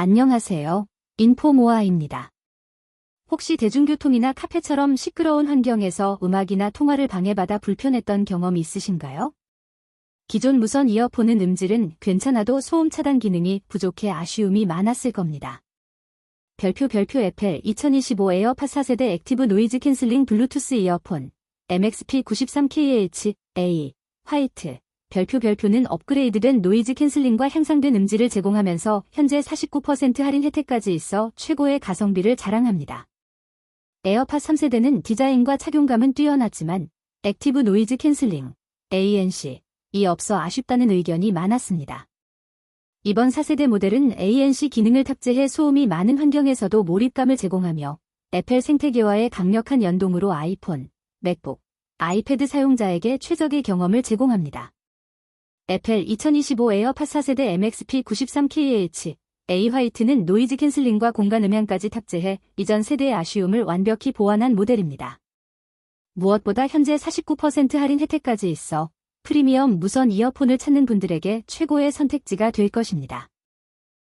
안녕하세요. 인포모아입니다. 혹시 대중교통이나 카페처럼 시끄러운 환경에서 음악이나 통화를 방해받아 불편했던 경험이 있으신가요? 기존 무선 이어폰은 음질은 괜찮아도 소음 차단 기능이 부족해 아쉬움이 많았을 겁니다. 별표 별표 애플 2025 에어팟 4세대 액티브 노이즈 캔슬링 블루투스 이어폰 MXP93KH A 화이트 별표 별표는 업그레이드된 노이즈 캔슬링과 향상된 음질을 제공하면서 현재 49% 할인 혜택까지 있어 최고의 가성비를 자랑합니다. 에어팟 3세대는 디자인과 착용감은 뛰어났지만 액티브 노이즈 캔슬링 ANC 이 없어 아쉽다는 의견이 많았습니다. 이번 4세대 모델은 ANC 기능을 탑재해 소음이 많은 환경에서도 몰입감을 제공하며 애플 생태계와의 강력한 연동으로 아이폰, 맥북, 아이패드 사용자에게 최적의 경험을 제공합니다. 애플 2025 에어팟 4세대 MXP93KH A 화이트는 노이즈 캔슬링과 공간 음향까지 탑재해 이전 세대의 아쉬움을 완벽히 보완한 모델입니다. 무엇보다 현재 49% 할인 혜택까지 있어 프리미엄 무선 이어폰을 찾는 분들에게 최고의 선택지가 될 것입니다.